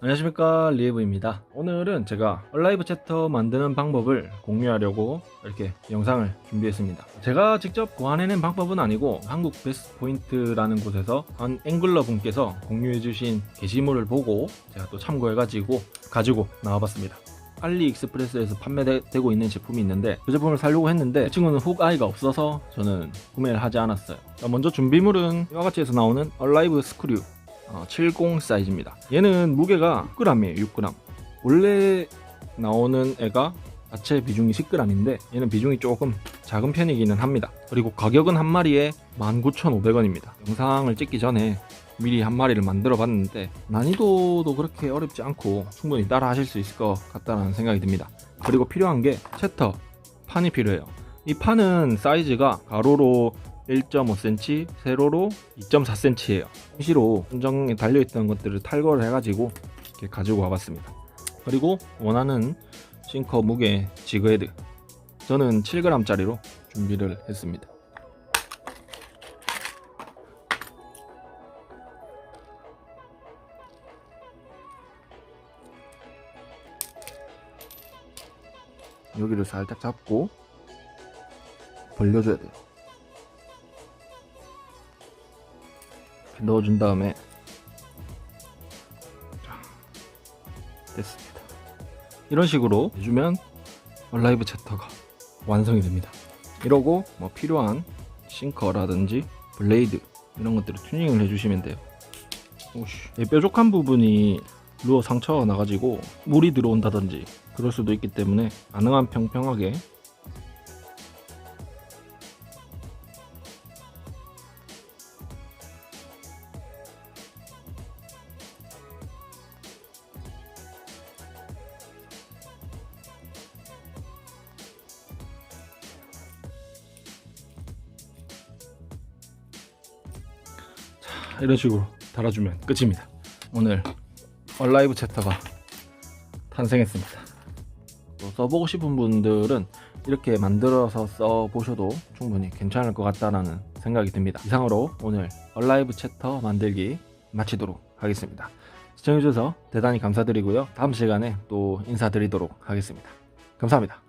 안녕하십니까 리에브입니다. 오늘은 제가 얼라이브 챕터 만드는 방법을 공유하려고 이렇게 영상을 준비했습니다. 제가 직접 고안해낸 방법은 아니고 한국 베스트 포인트라는 곳에서 한 앵글러 분께서 공유해 주신 게시물을 보고 제가 또 참고해 가지고 가지고 나와봤습니다. 알리익스프레스에서 판매되고 있는 제품이 있는데 그 제품을 사려고 했는데 이 친구는 훅 아이가 없어서 저는 구매를 하지 않았어요. 자, 먼저 준비물은 이와 같이 해서 나오는 얼라이브 스크류. 어, 70 사이즈입니다. 얘는 무게가 6g이에요. 6g. 원래 나오는 애가 자체 비중이 10g인데 얘는 비중이 조금 작은 편이기는 합니다. 그리고 가격은 한 마리에 19,500원입니다. 영상을 찍기 전에 미리 한 마리를 만들어 봤는데 난이도도 그렇게 어렵지 않고 충분히 따라 하실 수 있을 것 같다는 생각이 듭니다. 그리고 필요한 게 채터 판이 필요해요. 이 판은 사이즈가 가로로 1.5cm, 세로로 2.4cm예요. 임시로 순정에 달려있던 것들을 탈거를 해가지고 이렇게 가지고 와봤습니다. 그리고 원하는 싱커 무게 지그헤드 저는 7g짜리로 준비를 했습니다. 여기를 살짝 잡고 벌려줘야 돼요. 이렇게 넣어준 다음에 자, 됐습니다. 이런 식으로 해주면 얼라이브 챕터가 완성이 됩니다. 이러고 뭐 필요한 싱커라든지 블레이드 이런 것들을 튜닝을 해주시면 돼요. 오씨, 이 뾰족한 부분이 루어 상처가 나가지고 물이 들어온다든지 그럴 수도 있기 때문에 가능한 평평하게 이런 식으로 달아주면 끝입니다. 오늘 얼라이브 챕터가 탄생했습니다. 또 써보고 싶은 분들은 이렇게 만들어서 써보셔도 충분히 괜찮을 것 같다는 생각이 듭니다. 이상으로 오늘 얼라이브 챕터 만들기 마치도록 하겠습니다. 시청해주셔서 대단히 감사드리고요. 다음 시간에 또 인사드리도록 하겠습니다. 감사합니다.